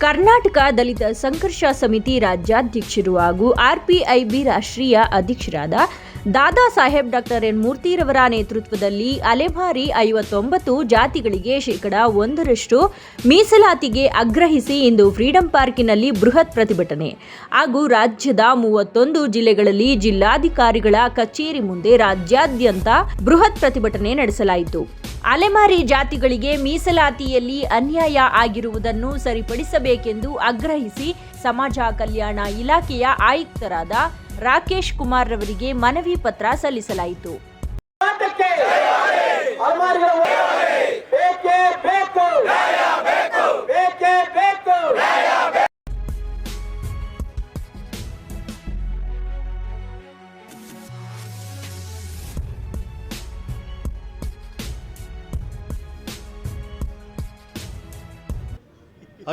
ಕರ್ನಾಟಕ ದಲಿತ ಸಂಘರ್ಷ ಸಮಿತಿ ರಾಜ್ಯಾಧ್ಯಕ್ಷರು ಹಾಗೂ ಆರ್ಪಿಐಬಿ ರಾಷ್ಟ್ರೀಯ ಅಧ್ಯಕ್ಷರಾದ ದಾದಾ ಸಾಹೇಬ್ ಡಾಕ್ಟರ್ ಎನ್ ಮೂರ್ತಿರವರ ನೇತೃತ್ವದಲ್ಲಿ ಅಲೆಮಾರಿ ಐವತ್ತೊಂಬತ್ತು ಜಾತಿಗಳಿಗೆ ಶೇಕಡ ಒಂದರಷ್ಟು ಮೀಸಲಾತಿಗೆ ಆಗ್ರಹಿಸಿ ಇಂದು ಫ್ರೀಡಂ ಪಾರ್ಕಿನಲ್ಲಿ ಬೃಹತ್ ಪ್ರತಿಭಟನೆ. ಹಾಗೂ ರಾಜ್ಯದ ಮೂವತ್ತೊಂದು ಜಿಲ್ಲೆಗಳಲ್ಲಿ ಜಿಲ್ಲಾಧಿಕಾರಿಗಳ ಕಚೇರಿ ಮುಂದೆ ರಾಜ್ಯಾದ್ಯಂತ ಬೃಹತ್ ಪ್ರತಿಭಟನೆ ನಡೆಸಲಾಯಿತು. ಅಲೆಮಾರಿ ಜಾತಿಗಳಿಗೆ ಮೀಸಲಾತಿಯಲ್ಲಿ ಅನ್ಯಾಯ ಆಗಿರುವುದನ್ನು ಸರಿಪಡಿಸಬೇಕೆಂದು ಆಗ್ರಹಿಸಿ ಸಮಾಜ ಕಲ್ಯಾಣ ಇಲಾಖೆಯ ಆಯುಕ್ತರಾದ ರಾಕೇಶ್ ಕುಮಾರ್ ರವರಿಗೆ ಮನವಿ ಪತ್ರ ಸಲ್ಲಿಸಲಾಯಿತು.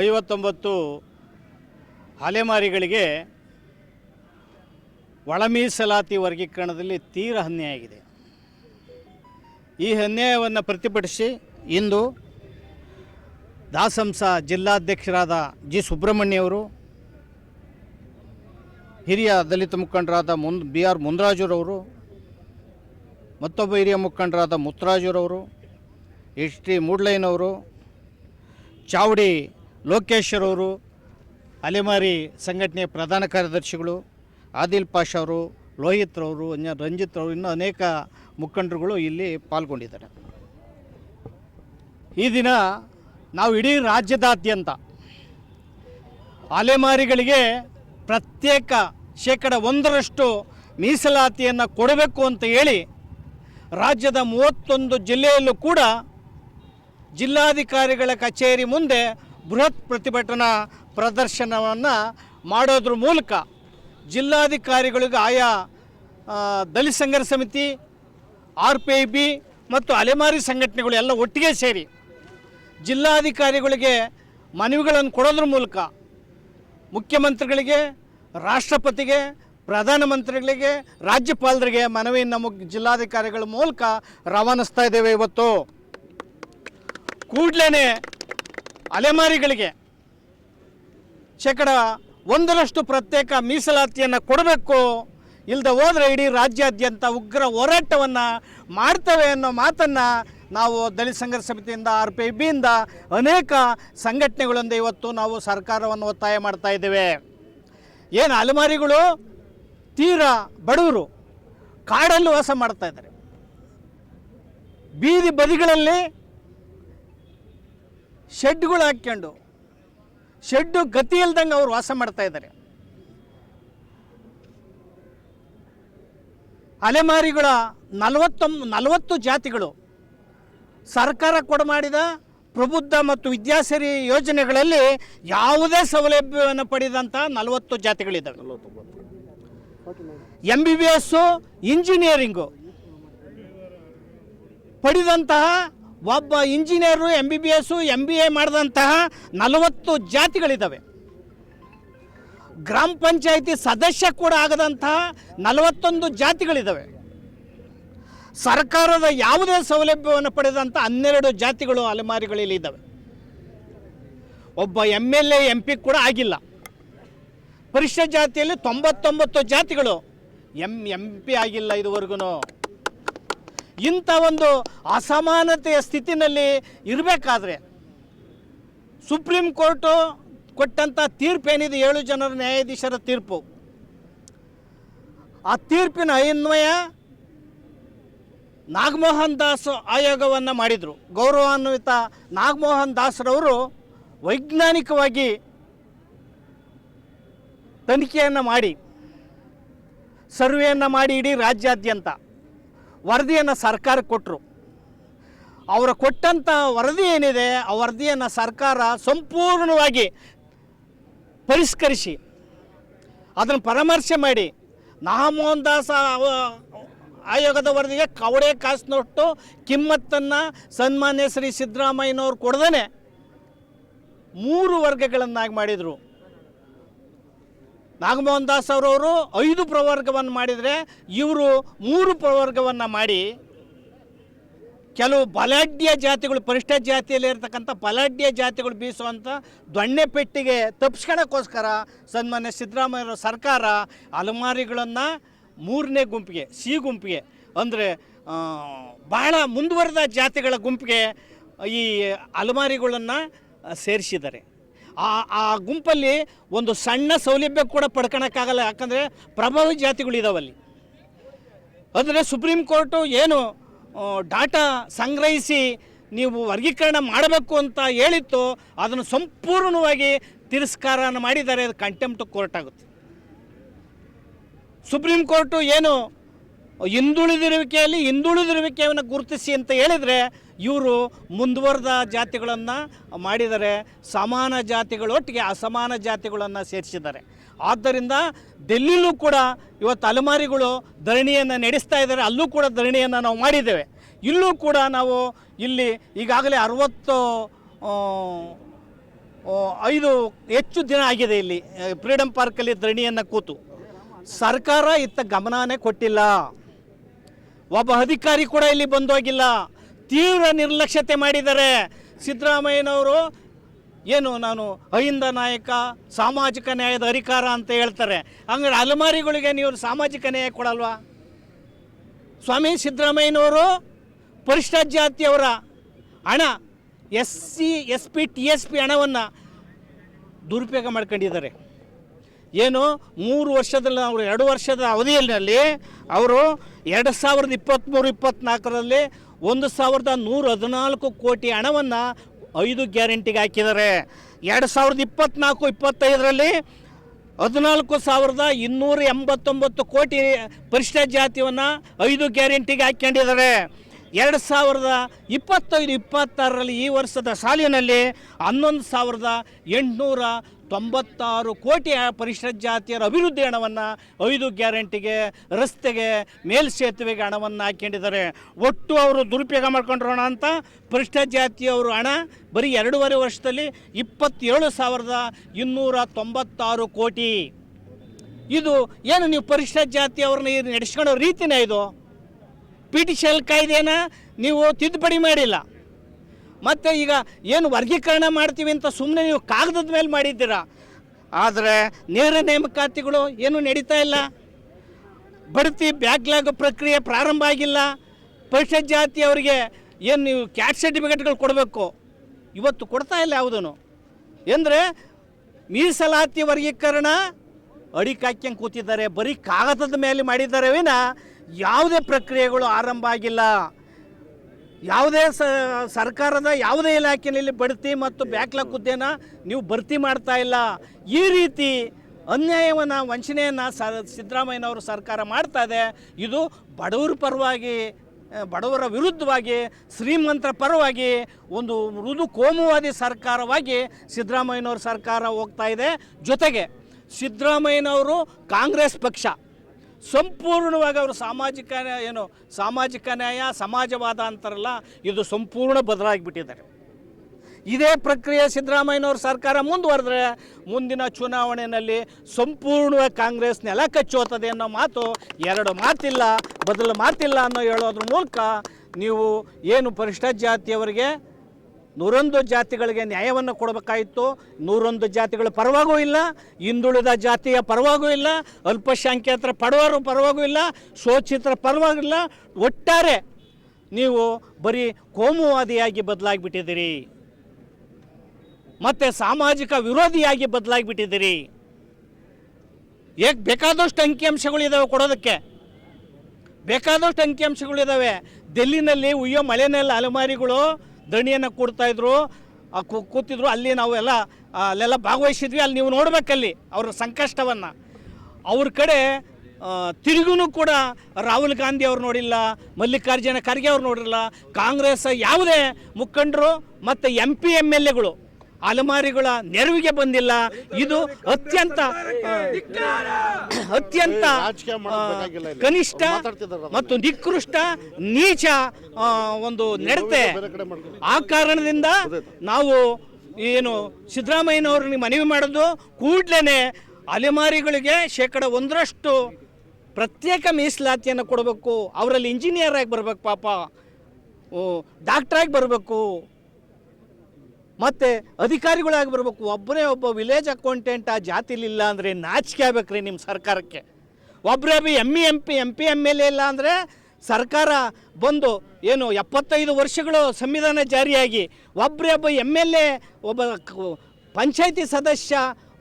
ಐವತ್ತೊಂಬತ್ತು ಅಲೆಮಾರಿಗಳಿಗೆ ಒಳ ಮೀಸಲಾತಿ ವರ್ಗೀಕರಣದಲ್ಲಿ ತೀರ ಅನ್ಯಾಯ ಆಗಿದೆ. ಈ ಅನ್ಯಾಯವನ್ನು ಪ್ರತಿಭಟಿಸಿ ಇಂದು ದಾಸಂಸ ಜಿಲ್ಲಾಧ್ಯಕ್ಷರಾದ ಜಿ ಸುಬ್ರಹ್ಮಣ್ಯವರು ಹಿರಿಯ ದಲಿತ ಮುಖಂಡರಾದ ಮುನ್, ಬಿ ಆರ್ ಮುನ್ರಾಜುರವರು, ಮತ್ತೊಬ್ಬ ಹಿರಿಯ ಮುಖಂಡರಾದ ಮುತ್ತರಾಜುರವರು ಎಚ್ ಟಿ ಮೂಡ್ಲೈನವರು, ಚಾವಡಿ ಲೋಕೇಶ್ವರವರು ಅಲೆಮಾರಿ ಸಂಘಟನೆಯ ಪ್ರಧಾನ ಕಾರ್ಯದರ್ಶಿಗಳು ಆದಿಲ್ ಪಾಷ ಅವರು, ಲೋಹಿತ್ ರವರು ರಂಜಿತ್ ಇನ್ನೂ ಅನೇಕ ಮುಖಂಡರುಗಳು ಇಲ್ಲಿ ಪಾಲ್ಗೊಂಡಿದ್ದಾರೆ. ಈ ದಿನ ನಾವು ಇಡೀ ರಾಜ್ಯದಾದ್ಯಂತ ಅಲೆಮಾರಿಗಳಿಗೆ ಪ್ರತ್ಯೇಕ ಶೇಕಡ ಒಂದರಷ್ಟು ಮೀಸಲಾತಿಯನ್ನು ಕೊಡಬೇಕು ಅಂತ ಹೇಳಿ ರಾಜ್ಯದ ಮೂವತ್ತೊಂದು ಜಿಲ್ಲೆಯಲ್ಲೂ ಕೂಡ ಜಿಲ್ಲಾಧಿಕಾರಿಗಳ ಕಚೇರಿ ಮುಂದೆ ಬೃಹತ್ ಪ್ರತಿಭಟನಾ ಪ್ರದರ್ಶನವನ್ನು ಮಾಡೋದ್ರ ಮೂಲಕ ಜಿಲ್ಲಾಧಿಕಾರಿಗಳಿಗೆ ಆಯಾ ದಲಿತ ಸಂಘರ್ಷ ಸಮಿತಿ, ಆರ್ ಪಿ ಐ ಬಿ ಮತ್ತು ಅಲೆಮಾರಿ ಸಂಘಟನೆಗಳು ಎಲ್ಲ ಒಟ್ಟಿಗೆ ಸೇರಿ ಜಿಲ್ಲಾಧಿಕಾರಿಗಳಿಗೆ ಮನವಿಗಳನ್ನು ಕೊಡೋದ್ರ ಮೂಲಕ ಮುಖ್ಯಮಂತ್ರಿಗಳಿಗೆ, ರಾಷ್ಟ್ರಪತಿಗೆ ಪ್ರಧಾನಮಂತ್ರಿಗಳಿಗೆ ರಾಜ್ಯಪಾಲರಿಗೆ ಮನವಿಯನ್ನು ನಮ್ಮ ಜಿಲ್ಲಾಧಿಕಾರಿಗಳ ಮೂಲಕ ರವಾನಿಸ್ತಾ ಇದ್ದೇವೆ ಇವತ್ತು. ಕೂಡಲೇ ಅಲೆಮಾರಿಗಳಿಗೆ ಶೇಕಡ ಒಂದರಷ್ಟು ಪ್ರತ್ಯೇಕ ಮೀಸಲಾತಿಯನ್ನು ಕೊಡಬೇಕು. ಇಲ್ಲದೆ ಹೋದರೆ ಇಡೀ ರಾಜ್ಯಾದ್ಯಂತ ಉಗ್ರ ಹೋರಾಟವನ್ನು ಮಾಡ್ತೇವೆ ಅನ್ನೋ ಮಾತನ್ನು ನಾವು ದಲಿತ ಸಂಘರ್ಷ ಸಮಿತಿಯಿಂದ, ಆರ್ ಪಿ ಬಿಯಿಂದ ಅನೇಕ ಸಂಘಟನೆಗಳಿಂದ ಇವತ್ತು ನಾವು ಸರ್ಕಾರವನ್ನು ಒತ್ತಾಯ ಮಾಡ್ತಾ ಇದ್ದೇವೆ. ಏನು ಅಲೆಮಾರಿಗಳು? ತೀರಾ ಬಡವರು ಕಾಡಲ್ಲಿ ವಾಸ ಮಾಡ್ತಾ ಇದ್ದಾರೆ. ಬೀದಿ ಬದಿಗಳಲ್ಲಿ ಶೆಡ್ಗಳು ಹಾಕ್ಕೊಂಡು ಶೆಡ್ಡು ಗತಿ ಇಲ್ದಂಗೆ ಅವರು ವಾಸ ಮಾಡ್ತಾ ಇದ್ದಾರೆ. ಅಲೆಮಾರಿಗಳ ನಲವತ್ತೊಂಬ ನಲವತ್ತು ಜಾತಿಗಳು ಸರ್ಕಾರ ಕೊಡಮಾಡಿದ ಪ್ರಬುದ್ಧ ಮತ್ತು ವಿದ್ಯಾಸರಿ ಯೋಜನೆಗಳಲ್ಲಿ ಯಾವುದೇ ಸೌಲಭ್ಯವನ್ನು ಪಡೆದಂಥ ನಲವತ್ತು ಜಾತಿಗಳಿದ್ದಾವೆ. M B B S engineering ಪಡೆದಂತಹ ಒಬ್ಬ engineer M B B S M B A ಮಾಡಿದಂತಹ ನಲವತ್ತು ಜಾತಿಗಳಿದ್ದಾವೆ. ಗ್ರಾಮ ಪಂಚಾಯಿತಿ ಸದಸ್ಯ ಕೂಡ ಆಗದಂತಹ ನಲವತ್ತೊಂದು ಜಾತಿಗಳಿದ್ದಾವೆ. ಸರ್ಕಾರದ ಯಾವುದೇ ಸೌಲಭ್ಯವನ್ನು ಪಡೆದಂಥ ಹನ್ನೆರಡು ಜಾತಿಗಳು ಅಲೆಮಾರಿಗಳಲ್ಲಿ ಇದ್ದಾವೆ. ಒಬ್ಬ M L A M P ಕೂಡ ಆಗಿಲ್ಲ. ಪರಿಷತ್ ಜಾತಿಯಲ್ಲಿ ತೊಂಬತ್ತೊಂಬತ್ತು ಜಾತಿಗಳು. ಎಂ ಎಂ ಪಿ ಆಗಿಲ್ಲ ಇದುವರೆಗೂ ಇಂಥ ಒಂದು ಅಸಮಾನತೆಯ ಸ್ಥಿತಿನಲ್ಲಿ ಇರಬೇಕಾದ್ರೆ ಸುಪ್ರೀಂ ಕೋರ್ಟು ಕೊಟ್ಟಂಥ ತೀರ್ಪು ಏನಿದೆ? ಏಳು ಜನರ ನ್ಯಾಯಾಧೀಶರ ತೀರ್ಪು. ಆ ತೀರ್ಪಿನ ಅನ್ವಯ ನಾಗಮೋಹನ್ ದಾಸ್ ಆಯೋಗವನ್ನು ಮಾಡಿದರು. ಗೌರವಾನ್ವಿತ ನಾಗಮೋಹನ್ ದಾಸ್ರವರು ವೈಜ್ಞಾನಿಕವಾಗಿ ತನಿಖೆಯನ್ನು ಮಾಡಿ, ಸರ್ವೆಯನ್ನು ಮಾಡಿ ಇಡೀ ರಾಜ್ಯಾದ್ಯಂತ. ವರದಿಯನ್ನು ಸರ್ಕಾರ ಕೊಟ್ಟರು ಅವರು ಕೊಟ್ಟಂಥ ವರದಿ ಏನಿದೆ, ಆ ವರದಿಯನ್ನು ಸರ್ಕಾರ ಸಂಪೂರ್ಣವಾಗಿ ಪರಿಷ್ಕರಿಸಿ, ಅದನ್ನು ಪರಾಮರ್ಶೆ ಮಾಡಿ ನಾಮೋಹನ್ ದಾಸ್ ಆಯೋಗದ ವರದಿಗೆ ಕವಡೆ ಕಾಸಿನೊಟ್ಟು ಕಿಮ್ಮತ್ತನ್ನು ಸನ್ಮಾನ್ಯ ಶ್ರೀ ಸಿದ್ದರಾಮಯ್ಯನವ್ರು ಕೊಡದೇ ಮೂರು ವರ್ಗಗಳನ್ನಾಗಿ ಮಾಡಿದರು. ನಾಗಮೋಹನ್ ದಾಸ್ ಅವರವರು ಐದು ಪ್ರವರ್ಗವನ್ನು ಮಾಡಿದರೆ ಇವರು ಮೂರು ಪ್ರವರ್ಗವನ್ನು ಮಾಡಿ ಕೆಲವು ಬಲಾಢ್ಯ ಜಾತಿಗಳು, ಪರಿಷ್ಠ ಜಾತಿಯಲ್ಲಿ ಇರ್ತಕ್ಕಂಥ ಬಲಾಢ್ಯ ಜಾತಿಗಳು ಬೀಸುವಂಥ ದೊಣ್ಣೆ ಪೆಟ್ಟಿಗೆ ತಪ್ಪಿಸ್ಕೊಳಕ್ಕೋಸ್ಕರ ಸನ್ಮಾನ್ಯ ಸಿದ್ದರಾಮಯ್ಯ ಸರ್ಕಾರ ಅಲಮಾರಿಗಳನ್ನು ಮೂರನೇ ಗುಂಪಿಗೆ, ಸಿ ಗುಂಪಿಗೆ, ಅಂದರೆ ಬಹಳ ಮುಂದುವರೆದ ಜಾತಿಗಳ ಗುಂಪಿಗೆ ಈ ಅಲಮಾರಿಗಳನ್ನು ಸೇರಿಸಿದ್ದಾರೆ. ಆ ಆ ಗುಂಪಲ್ಲಿ ಒಂದು ಸಣ್ಣ ಸೌಲಭ್ಯ ಕೂಡ ಪಡ್ಕೊಳಕ್ಕಾಗಲ್ಲ ಯಾಕಂದರೆ ಪ್ರಭಾವಿ ಜಾತಿಗಳಿದಾವಲ್ಲಿ ಅಂದರೆ ಸುಪ್ರೀಂ ಕೋರ್ಟು ಏನು ಡಾಟಾ ಸಂಗ್ರಹಿಸಿ ನೀವು ವರ್ಗೀಕರಣ ಮಾಡಬೇಕು ಅಂತ ಹೇಳಿತ್ತು. ಅದನ್ನು ಸಂಪೂರ್ಣವಾಗಿ ತಿರಸ್ಕಾರನ ಮಾಡಿದ್ದಾರೆ. ಅದು ಕಂಟೆಂಪ್ಟ್ ಕೋರ್ಟ್ ಆಗುತ್ತೆ. ಸುಪ್ರೀಂ ಕೋರ್ಟು ಏನು ಹಿಂದುಳಿದಿರುವಿಕೆಯಲ್ಲಿ ಹಿಂದುಳಿದಿರುವಿಕೆಯನ್ನು ಗುರುತಿಸಿ ಅಂತ ಹೇಳಿದರೆ ಇವರು ಮುಂದುವರೆದ ಜಾತಿಗಳನ್ನು ಮಾಡಿದರೆ ಸಮಾನ ಜಾತಿಗಳೊಟ್ಟಿಗೆ ಅಸಮಾನ ಜಾತಿಗಳನ್ನು ಸೇರಿಸಿದ್ದಾರೆ. ಆದ್ದರಿಂದ ದಿಲ್ಲಿಲೂ ಕೂಡ ಇವತ್ತು ಅಲೆಮಾರಿಗಳು ಧರಣಿಯನ್ನು ನಡೆಸ್ತಾ ಇದ್ದಾರೆ, ಅಲ್ಲೂ ಕೂಡ ಧರಣಿಯನ್ನು ನಾವು ಮಾಡಿದ್ದೇವೆ. ಇಲ್ಲೂ ಕೂಡ ನಾವು ಇಲ್ಲಿ ಈಗಾಗಲೇ ಅರವತ್ತು ಐದು ಹೆಚ್ಚು ದಿನ ಆಗಿದೆ ಇಲ್ಲಿ ಫ್ರೀಡಮ್ ಪಾರ್ಕಲ್ಲಿ ಧರಣಿಯನ್ನು ಕೂತು. ಸರ್ಕಾರ ಇತ್ತ ಗಮನವೇ ಕೊಟ್ಟಿಲ್ಲ. ಒಬ್ಬ ಅಧಿಕಾರಿ ಕೂಡ ಇಲ್ಲಿ ಬಂದೋಗಿಲ್ಲ. ತೀವ್ರ ನಿರ್ಲಕ್ಷ್ಯತೆ ಮಾಡಿದ್ದಾರೆ. ಸಿದ್ದರಾಮಯ್ಯನವರು ಏನು ನಾನು ಅಹಿಂದ ನಾಯಕ, ಸಾಮಾಜಿಕ ನ್ಯಾಯದ ಅಧಿಕಾರ ಅಂತ ಹೇಳ್ತಾರೆ. ಹಂಗಾರೆ ಅಲೆಮಾರಿಗಳಿಗೆ ನೀವು ಸಾಮಾಜಿಕ ನ್ಯಾಯ ಕೊಡಲ್ವಾ? ಸ್ವಾಮಿ ಸಿದ್ದರಾಮಯ್ಯನವರು ಪರಿಷ್ಠ ಜಾತಿಯವರ ಹಣ S C S P T S P ಹಣವನ್ನು ದುರುಪಯೋಗ ಮಾಡ್ಕೊಂಡಿದ್ದಾರೆ. ಏನು ಮೂರು ವರ್ಷದಲ್ಲಿ ಅವರು ಎರಡು ವರ್ಷದ ಅವಧಿಯಲ್ಲಿ ಅವರು ಎರಡು ಸಾವಿರದ ಇಪ್ಪತ್ತ್ಮೂರು, ಇಪ್ಪತ್ತ್ನಾಲ್ಕರಲ್ಲಿ ಒಂದು ಸಾವಿರದ ನೂರ ಹದಿನಾಲ್ಕು ಕೋಟಿ ಹಣವನ್ನು ಐದು ಗ್ಯಾರಂಟಿಗೆ ಹಾಕಿದ್ದಾರೆ. ಎರಡು ಸಾವಿರದ ಇಪ್ಪತ್ತ್ನಾಲ್ಕು, ಇಪ್ಪತ್ತೈದರಲ್ಲಿ ಹದಿನಾಲ್ಕು ಸಾವಿರದ ಇನ್ನೂರ ಎಂಬತ್ತೊಂಬತ್ತು ಕೋಟಿ ಪರಿಷ್ಠ ಜಾತಿಯನ್ನು ಐದು ಗ್ಯಾರಂಟಿಗೆ ಹಾಕ್ಕೊಂಡಿದ್ದಾರೆ. ಎರಡು ಸಾವಿರದ ಇಪ್ಪತ್ತೈದು, ಇಪ್ಪತ್ತಾರರಲ್ಲಿ ಈ ವರ್ಷದ ಸಾಲಿನಲ್ಲಿ ಹನ್ನೊಂದು ಸಾವಿರದ ಎಂಟುನೂರ ತೊಂಬತ್ತಾರು ಕೋಟಿ ಪರಿಷ್ಠ ಜಾತಿಯರ ಅಭಿವೃದ್ಧಿ ಹಣವನ್ನು ಐದು ಗ್ಯಾರಂಟಿಗೆ, ರಸ್ತೆಗೆ, ಮೇಲ್ಸೇತುವೆಗೆ ಹಣವನ್ನು ಹಾಕ್ಕೊಂಡಿದ್ದಾರೆ. ಒಟ್ಟು ಅವರು ದುರುಪಯೋಗ ಮಾಡ್ಕೊಂಡ್ರೋಣ ಅಂತ? ಪರಿಷ್ಠ ಜಾತಿಯವರು ಹಣ ಬರೀ ಎರಡೂವರೆ ವರ್ಷದಲ್ಲಿ ಇಪ್ಪತ್ತೇಳು ಸಾವಿರದ ಇನ್ನೂರ ತೊಂಬತ್ತಾರು ಕೋಟಿ. ಇದು ಏನು ನೀವು ಪರಿಷ್ಠ ಜಾತಿಯವ್ರನ್ನ ನಡೆಸ್ಕೊಳ್ಳೋ ರೀತಿನೇ ಇದು? ಪಿ ಟಿ ನೀವು ತಿದ್ದುಪಡಿ ಮಾಡಿಲ್ಲ. ಮತ್ತು ಈಗ ಏನು ವರ್ಗೀಕರಣ ಮಾಡ್ತೀವಿ ಅಂತ ಸುಮ್ಮನೆ ನೀವು ಕಾಗದದ ಮೇಲೆ ಮಾಡಿದ್ದೀರಾ? ಆದರೆ ನೇರ ನೇಮಕಾತಿಗಳು ಏನು ನಡೀತಾ ಇಲ್ಲ. ಬಡ್ತಿ ಬ್ಯಾಕ್ಲಾಗ್ ಪ್ರಕ್ರಿಯೆ ಪ್ರಾರಂಭ ಆಗಿಲ್ಲ. ಪರಿಷತ್ ಜಾತಿಯವರಿಗೆ ಏನು ನೀವು ಕ್ಯಾಟ್ ಸರ್ಟಿಫಿಕೇಟ್ಗಳು ಕೊಡಬೇಕು? ಇವತ್ತು ಕೊಡ್ತಾ ಇಲ್ಲ ಯಾವುದೂ ಎಂದರೆ ಮೀಸಲಾತಿ ವರ್ಗೀಕರಣ ಅಡಿಕಾಕ್ಯಂಗೆ ಕೂತಿದ್ದಾರೆ, ಬರೀ ಕಾಗದದ ಮೇಲೆ ಮಾಡಿದ್ದಾರೆ ವಿನ. ಯಾವುದೇ ಪ್ರಕ್ರಿಯೆಗಳು ಆರಂಭ ಆಗಿಲ್ಲ. ಯಾವುದೇ ಸ ಸರ್ಕಾರದ ಯಾವುದೇ ಇಲಾಖೆಯಲ್ಲಿ ಬಡ್ತಿ ಮತ್ತು ಬ್ಯಾಕ್ಲಾಗ್ ಹುದ್ದೆನ ನೀವು ಭರ್ತಿ ಮಾಡ್ತಾ ಇಲ್ಲ. ಈ ರೀತಿ ಅನ್ಯಾಯವನ್ನು, ವಂಚನೆಯನ್ನು ಸ ಸಿದ್ದರಾಮಯ್ಯನವರು ಸರ್ಕಾರ ಮಾಡ್ತಾ ಇದೆ. ಇದು ಬಡವರ ಪರವಾಗಿ ಬಡವರ ವಿರುದ್ಧವಾಗಿ, ಶ್ರೀಮಂತರ ಪರವಾಗಿ ಒಂದು ಮೃದು ಕೋಮುವಾದಿ ಸರ್ಕಾರವಾಗಿ ಸಿದ್ದರಾಮಯ್ಯನವ್ರ ಸರ್ಕಾರ ಹೋಗ್ತಾ ಇದೆ. ಜೊತೆಗೆ ಸಿದ್ದರಾಮಯ್ಯನವರು ಕಾಂಗ್ರೆಸ್ ಪಕ್ಷ. ಸಂಪೂರ್ಣವಾಗಿ ಅವರು ಸಾಮಾಜಿಕ ಏನು ಸಾಮಾಜಿಕ ನ್ಯಾಯ, ಸಮಾಜವಾದ ಅಂತಾರಲ್ಲ, ಇದು ಸಂಪೂರ್ಣ ಬದಲಾಗಿಬಿಟ್ಟಿದ್ದಾರೆ. ಇದೇ ಪ್ರಕ್ರಿಯೆ ಸಿದ್ದರಾಮಯ್ಯನವ್ರ ಸರ್ಕಾರ ಮುಂದುವರೆದ್ರೆ ಮುಂದಿನ ಚುನಾವಣೆಯಲ್ಲಿ ಸಂಪೂರ್ಣವಾಗಿ ಕಾಂಗ್ರೆಸ್ ನೆಲ ಕಚ್ಚೋತದೆ ಅನ್ನೋ ಮಾತು, ಎರಡು ಮಾತಿಲ್ಲ, ಬದಲು ಮಾತಿಲ್ಲ ಅನ್ನೋ ಹೇಳೋದ್ರ ಮೂಲಕ ನೀವು ಏನು ಪರಿಷ್ಠ ಜಾತಿಯವರಿಗೆ ನೂರೊಂದು ಜಾತಿಗಳಿಗೆ ನ್ಯಾಯವನ್ನು ಕೊಡಬೇಕಾಯಿತು. ನೂರೊಂದು ಜಾತಿಗಳ ಪರವಾಗೂ ಇಲ್ಲ. ಹಿಂದುಳಿದ ಜಾತಿಯ ಪರವಾಗೂ ಇಲ್ಲ. ಅಲ್ಪಸಂಖ್ಯಾತರ ಪಡವರು ಪರವಾಗೂ ಇಲ್ಲ. ಶೋಚಿತರ ಪರವಾಗಿಲ್ಲ ಒಟ್ಟಾರೆ ನೀವು ಬರೀ ಕೋಮುವಾದಿಯಾಗಿ ಬದಲಾಗಿಬಿಟ್ಟಿದ್ದೀರಿ. ಮತ್ತು ಸಾಮಾಜಿಕ ವಿರೋಧಿಯಾಗಿ ಬದಲಾಗಿಬಿಟ್ಟಿದ್ದೀರಿ. ಏಕೆ ಬೇಕಾದಷ್ಟು ಅಂಕಿಅಂಶಗಳಿದ್ದಾವೆ ಕೊಡೋದಕ್ಕೆ. ಬೇಕಾದಷ್ಟು ಅಂಕಿಅಂಶಗಳಿದ್ದಾವೆ ದೆಲ್ಲಿನಲ್ಲಿ ಉಯ್ಯೋ ಮಳೆನಲ್ಲಿ ಅಲೆಮಾರಿಗಳು. ದಣಿಯನ್ನು ಕೂಡ್ತಾ ಇದ್ರು ಕೂತಿದ್ರು, ಅಲ್ಲಿ ನಾವೆಲ್ಲ ಅಲ್ಲೆಲ್ಲ ಭಾಗವಹಿಸಿದ್ವಿ, ಅಲ್ಲಿ ನೀವು ನೋಡ್ಬೇಕಲ್ಲಿ ಅವ್ರ ಸಂಕಷ್ಟವನ್ನು. ಅವ್ರ ಕಡೆ ತಿರುಗೂ ಕೂಡ ರಾಹುಲ್ ಗಾಂಧಿ ಅವ್ರು ನೋಡಿಲ್ಲ, ಮಲ್ಲಿಕಾರ್ಜುನ ಖರ್ಗೆ ಅವ್ರು ನೋಡಿರಲ್ಲ, ಕಾಂಗ್ರೆಸ್ ಯಾವುದೇ ಮುಖಂಡರು ಮತ್ತು ಎಂ ಪಿ ಎಂ ಎಲ್ ಎಗಳು ಅಲೆಮಾರಿಗಳ ನೆರವಿಗೆ ಬಂದಿಲ್ಲ ಇದು ಅತ್ಯಂತ ಅತ್ಯಂತ. ಕನಿಷ್ಠ. ಮತ್ತು ನಿಕೃಷ್ಟ ನೀಚ ಒಂದು ನಡತೆ. ಆ ಕಾರಣದಿಂದ ನಾವು ಏನು ಸಿದ್ದರಾಮಯ್ಯನವ್ರಿಗೆ ಮನವಿ ಮಾಡೋದು ಕೂಡಲೇ ಅಲೆಮಾರಿಗಳಿಗೆ ಶೇಕಡ ಒಂದರಷ್ಟು ಪ್ರತ್ಯೇಕ ಮೀಸಲಾತಿಯನ್ನು ಕೊಡಬೇಕು ಅವರಲ್ಲಿ ಇಂಜಿನಿಯರ್ ಆಗಿ ಬರ್ಬೇಕು ಪಾಪ ಡಾಕ್ಟ್ರಾಗಿ ಬರಬೇಕು ಮತ್ತು ಅಧಿಕಾರಿಗಳಾಗಿ ಬರಬೇಕು. ಒಬ್ಬರೇ ಒಬ್ಬ ವಿಲೇಜ್ ಅಕೌಂಟೆಂಟ್ ಆ ಜಾತಿಲಿಲ್ಲ ಅಂದರೆ ನಾಚಿಕೆ ಆಗ್ಬೇಕ್ರಿ ನಿಮ್ಮ ಸರ್ಕಾರಕ್ಕೆ. ಒಬ್ಬರೇ B M E M P M P M L A ಇಲ್ಲ ಅಂದರೆ ಸರ್ಕಾರ ಬಂದು ಏನು ಎಪ್ಪತ್ತೈದು ವರ್ಷಗಳು ಸಂವಿಧಾನ ಜಾರಿಯಾಗಿ ಒಬ್ಬರೇ ಒಬ್ಬ ಎಂ ಎಲ್ ಎ ಒಬ್ಬ ಪಂಚಾಯಿತಿ ಪಂಚಾಯತಿ ಸದಸ್ಯ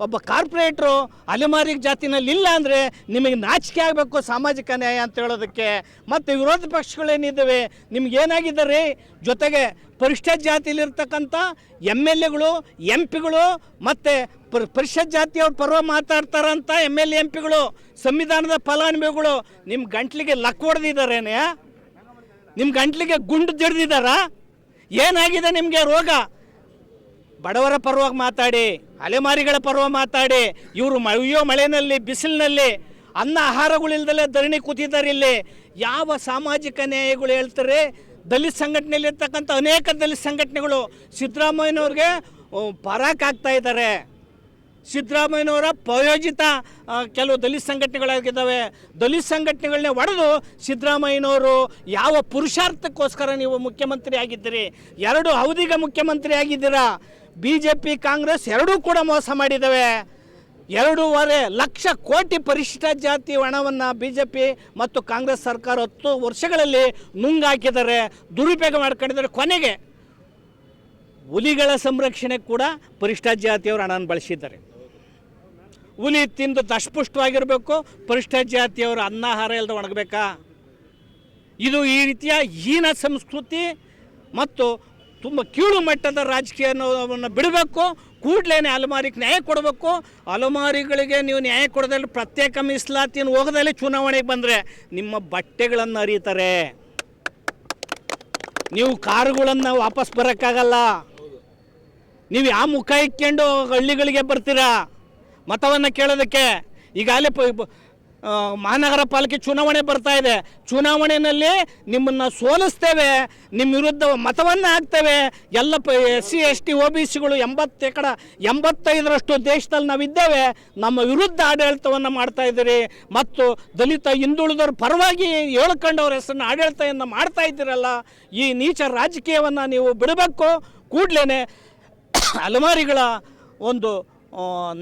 ಒಬ್ಬ ಕಾರ್ಪೊರೇಟ್ರು ಅಲೆಮಾರಿ ಜಾತಿನಲ್ಲಿ ಇಲ್ಲ ಅಂದರೆ ನಿಮಗೆ ನಾಚಿಕೆ ಆಗಬೇಕು ಸಾಮಾಜಿಕ ನ್ಯಾಯ ಅಂತ ಹೇಳೋದಕ್ಕೆ. ಮತ್ತು ವಿರೋಧ ಪಕ್ಷಗಳೇನಿದ್ದಾವೆ ನಿಮ್ಗೆ ಏನಾಗಿದ್ದಾರೆ ಜೊತೆಗೆ ಪರಿಷ್ಠ ಜಾತಿಯಲ್ಲಿರ್ತಕ್ಕಂಥ ಎಂ ಎಲ್ ಎಗಳು, ಎಂ ಪಿಗಳು ಮತ್ತು ಪರ್, ಪರಿಷತ್ ಜಾತಿಯವ್ರ ಪರ್ವ ಮಾತಾಡ್ತಾರಂತ ಎಂ ಎಲ್ ಎಂ ಪಿಗಳು, ಸಂವಿಧಾನದ ಫಲಾನುಭವಿಗಳು ನಿಮ್ಮ ಗಂಟ್ಲಿಗೆ ಲಕ್ ಹೊಡೆದಿದ್ದಾರೇನೆ ನಿಮ್ಮ ಗಂಟ್ಲಿಗೆ ಗುಂಡು ಜಡ್ದಿದ್ದಾರಾ ಏನಾಗಿದೆ ನಿಮಗೆ ರೋಗ? ಬಡವರ ಪರವಾಗಿ ಮಾತಾಡಿ, ಅಲೆಮಾರಿಗಳ ಪರವಾಗಿ ಮಾತಾಡಿ, ಇವರು ಮಳೆಯೋ ಮಳೆಯಲ್ಲಿ ಬಿಸಿಲಿನಲ್ಲಿ, ಅನ್ನ ಆಹಾರಗಳಿಲ್ದಲೇ ಧರಣಿ ಕೂತಿದ್ದಾರೆ ಇಲ್ಲಿ. ಯಾವ ಸಾಮಾಜಿಕ ನ್ಯಾಯಗಳು ಹೇಳ್ತಾರೆ? ದಲಿತ ಸಂಘಟನೆಯಲ್ಲಿ ಇರ್ತಕ್ಕಂಥ ಅನೇಕ ದಲಿತ ಸಂಘಟನೆಗಳು ಸಿದ್ದರಾಮಯ್ಯನವ್ರಿಗೆ ಪರಾಕಾಗ್ತಾ ಇದ್ದಾರೆ. ಸಿದ್ದರಾಮಯ್ಯನವರ ಪ್ರಯೋಜಿತ ಕೆಲವು ದಲಿತ ಸಂಘಟನೆಗಳಾಗಿದ್ದಾವೆ. ದಲಿತ ಸಂಘಟನೆಗಳನ್ನ ಒಡೆದು ಸಿದ್ದರಾಮಯ್ಯನವರು ಯಾವ ಪುರುಷಾರ್ಥಕ್ಕೋಸ್ಕರ ನೀವು ಮುಖ್ಯಮಂತ್ರಿ ಆಗಿದ್ದೀರಿ? ಎರಡು ಅವಧಿಗೆ ಮುಖ್ಯಮಂತ್ರಿ ಆಗಿದ್ದೀರಾ? ಬಿ ಜೆ ಪಿ ಕಾಂಗ್ರೆಸ್ ಎರಡೂ ಕೂಡ ಮೋಸ ಮಾಡಿದ್ದಾವೆ. ಎರಡೂವರೆ ಲಕ್ಷ ಕೋಟಿ ಪರಿಶಿಷ್ಟ ಜಾತಿ ಹಣವನ್ನು ಬಿ ಜೆ ಪಿ ಮತ್ತು ಕಾಂಗ್ರೆಸ್ ಸರ್ಕಾರ ಹತ್ತು ವರ್ಷಗಳಲ್ಲಿ ನುಂಗಾಕಿದ್ದಾರೆ, ದುರುಪಯೋಗ ಮಾಡ್ಕೊಂಡಿದ್ದಾರೆ. ಕೊನೆಗೆ ಹುಲಿಗಳ ಸಂರಕ್ಷಣೆ ಕೂಡ ಪರಿಷ್ಠ ಜಾತಿಯವರು ಹಣವನ್ನು ಬಳಸಿದ್ದಾರೆ. ಹುಲಿ ತಿಂದು ದಷ್ಟಪುಷ್ಟವಾಗಿರಬೇಕು ಪರಿಷ್ಠ ಜಾತಿಯವರು ಅನ್ನಾಹಾರ ಇಲ್ಲದೆ ಒಣಗಬೇಕಾ? ಇದು ಈ ರೀತಿಯ ಹೀನ ಸಂಸ್ಕೃತಿ ಮತ್ತು ತುಂಬ ಕೀಳು ಮಟ್ಟದ ರಾಜಕೀಯ ಅನ್ನೋವನ್ನು ಬಿಡಬೇಕು. ಕೂಡಲೇ ಅಲೆಮಾರಿಗೆ ನ್ಯಾಯ ಕೊಡಬೇಕು. ಅಲಮಾರಿಗಳಿಗೆ ನೀವು ನ್ಯಾಯ ಕೊಡೋದಲ್ಲಿ ಪ್ರತ್ಯೇಕ ಮೀಸಲಾತಿಯನ್ನು ಹೋಗದಲ್ಲಿ ಚುನಾವಣೆಗೆ ಬಂದರೆ ನಿಮ್ಮ ಬಟ್ಟೆಗಳನ್ನು ಅರಿತಾರೆ ನೀವು ಕಾರುಗಳನ್ನು ವಾಪಸ್ ಬರೋಕ್ಕಾಗಲ್ಲ. ನೀವು ಯಾವ ಮುಖ ಇಕ್ಕೊಂಡು ಹಳ್ಳಿಗಳಿಗೆ ಬರ್ತೀರಾ? ಮತವನ್ನು ಕೇಳೋದಕ್ಕೆ. ಈಗಾಗಲೇ ಪ ಮಹಾನಗರ ಪಾಲಿಕೆ ಚುನಾವಣೆ ಬರ್ತಾ ಇದೆ. ಚುನಾವಣೆಯಲ್ಲಿ ನಿಮ್ಮನ್ನು ಸೋಲಿಸ್ತೇವೆ ನಿಮ್ಮ ವಿರುದ್ಧ ಮತವನ್ನು ಹಾಕ್ತೇವೆ. ಎಲ್ಲ ಪ, S C, S T O B ಸಿಗಳು ಎಂಬತ್ತು ಎಕಡ, ಎಂಬತ್ತೈದರಷ್ಟು ದೇಶದಲ್ಲಿ ನಾವಿದ್ದೇವೆ. ನಮ್ಮ ವಿರುದ್ಧ ಆಡಳಿತವನ್ನು ಮಾಡ್ತಾ ಇದ್ದೀರಿ. ಮತ್ತು ದಲಿತ, ಹಿಂದುಳಿದವ್ರ ಪರವಾಗಿ ಹೇಳ್ಕೊಂಡವ್ರ ಹೆಸರನ್ನ ಆಡಳಿತವನ್ನು ಮಾಡ್ತಾ ಇದ್ದೀರಲ್ಲ, ಈ ನೀಚ ರಾಜಕೀಯವನ್ನು ನೀವು ಬಿಡಬೇಕು. ಕೂಡಲೇ ಅಲಮಾರಿಗಳ ಒಂದು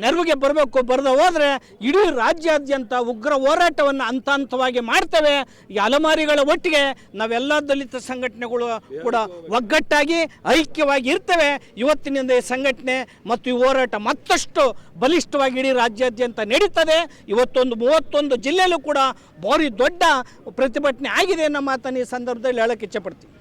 ನೆರವಿಗೆ ಬರಬೇಕು ಬರೆದ ಹೋದರೆ ಇಡೀ ರಾಜ್ಯಾದ್ಯಂತ ಉಗ್ರ ಹೋರಾಟವನ್ನು ಹಂತ ಹಂತವಾಗಿ ಮಾಡ್ತೇವೆ. ಈ ಅಲಮಾರಿಗಳ ಒಟ್ಟಿಗೆ ನಾವೆಲ್ಲ ದಲಿತ ಸಂಘಟನೆಗಳು ಕೂಡ ಒಗ್ಗಟ್ಟಾಗಿ, ಐಕ್ಯವಾಗಿ ಇರ್ತೇವೆ. ಇವತ್ತಿನಿಂದ ಈ ಸಂಘಟನೆ ಮತ್ತು ಈ ಹೋರಾಟ ಮತ್ತಷ್ಟು ಬಲಿಷ್ಠವಾಗಿ ಇಡೀ ರಾಜ್ಯಾದ್ಯಂತ ನಡೀತದೆ. ಇವತ್ತೊಂದು ಮೂವತ್ತೊಂದು ಜಿಲ್ಲೆಯಲ್ಲೂ ಕೂಡ ಭಾರಿ ದೊಡ್ಡ ಪ್ರತಿಭಟನೆ ಆಗಿದೆ ಅನ್ನೋ ಮಾತನ್ನು ಈ ಸಂದರ್ಭದಲ್ಲಿ ಹೇಳಕ್ಕೆ ಇಚ್ಛೆಪಡ್ತೀನಿ